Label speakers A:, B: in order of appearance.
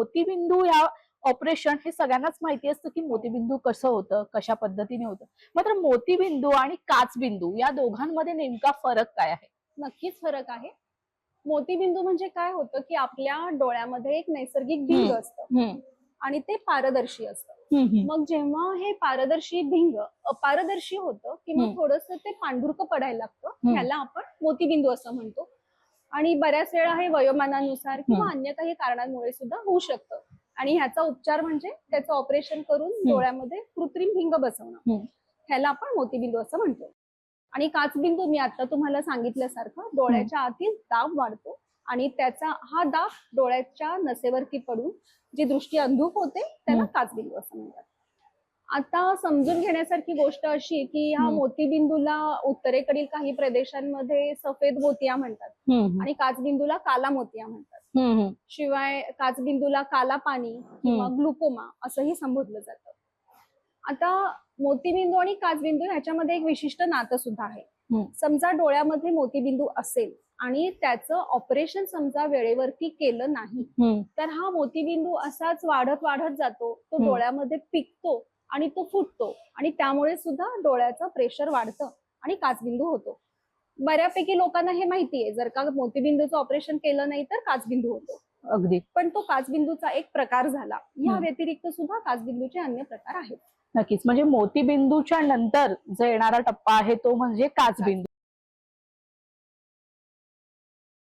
A: मोतीबिंदू या ऑपरेशन हे सगळ्यांनाच माहिती असतं की मोतीबिंदू कसं होतं कशा पद्धतीने होतं. मात्र मोतीबिंदू आणि काचबिंदू या दोघांमध्ये नेमका फरक काय आहे?
B: नक्कीच फरक आहे. मोतीबिंदू म्हणजे काय होतं की आपल्या डोळ्यामध्ये एक नैसर्गिक भिंग. असतं. आणि ते पारदर्शी असतं. मग जेव्हा हे पारदर्शी भिंग अपारदर्शी होतं की मग
A: हम्म.
B: थोडस ते पांढुरकं पडायला लागतं. ह्याला आपण मोतीबिंदू असं म्हणतो. आणि बऱ्याच वेळा हे वयोमानानुसार किंवा. अन्य काही कारणांमुळे सुद्धा होऊ शकतं आणि ह्याचा उपचार म्हणजे त्याचं ऑपरेशन करून डोळ्यामध्ये कृत्रिम भिंग बसवणं. ह्याला आपण मोतीबिंदू असं म्हणतो आणि काचबिंदू मी आता तुम्हाला सांगितल्यासारखं डोळ्याच्या आतील दाब वाढतो आणि त्याचा हा दाब डोळ्याच्या नसेवरती पडून जी दृष्टी अंधूक होते त्याला. काचबिंदू असं म्हणतात आता समजून घेण्यासारखी गोष्ट अशी की ह्या. मोतीबिंदूला उत्तरेकडील काही प्रदेशांमध्ये सफेद मोतिया म्हणतात आणि काचबिंदूला काला मोतिया म्हणतात. शिवाय काचबिंदूला काला पाणी किंवा ग्लुकोमा असंही संबोधलं जातं. आता मोतीबिंदू आणि काचबिंदू ह्याच्यामध्ये एक विशिष्ट नातं सुद्धा आहे. समजा डोळ्यामध्ये मोतीबिंदू असेल आणि त्याचं ऑपरेशन समजा वेळेवरती केलं नाही तर हा मोतीबिंदू असाच वाढत वाढत जातो तो. डोळ्यामध्ये पिकतो आणि तो फुटतो. आणि त्यामुळे सुद्धा डोळ्याचं प्रेशर वाढतं आणि काचबिंदू होतो. बऱ्यापैकी लोकांना हे माहितीये. जर का मोतीबिंदूचं ऑपरेशन केलं नाही तर काचबिंदू होतो.
A: अगदी.
B: पण तो काचबिंदूचा एक प्रकार झाला. या. व्यतिरिक्त सुद्धा काचबिंदूचे अन्य प्रकार आहेत.
A: नक्कीच. म्हणजे मोतीबिंदूच्या नंतर जो येणारा टप्पा आहे तो म्हणजे काचबिंदू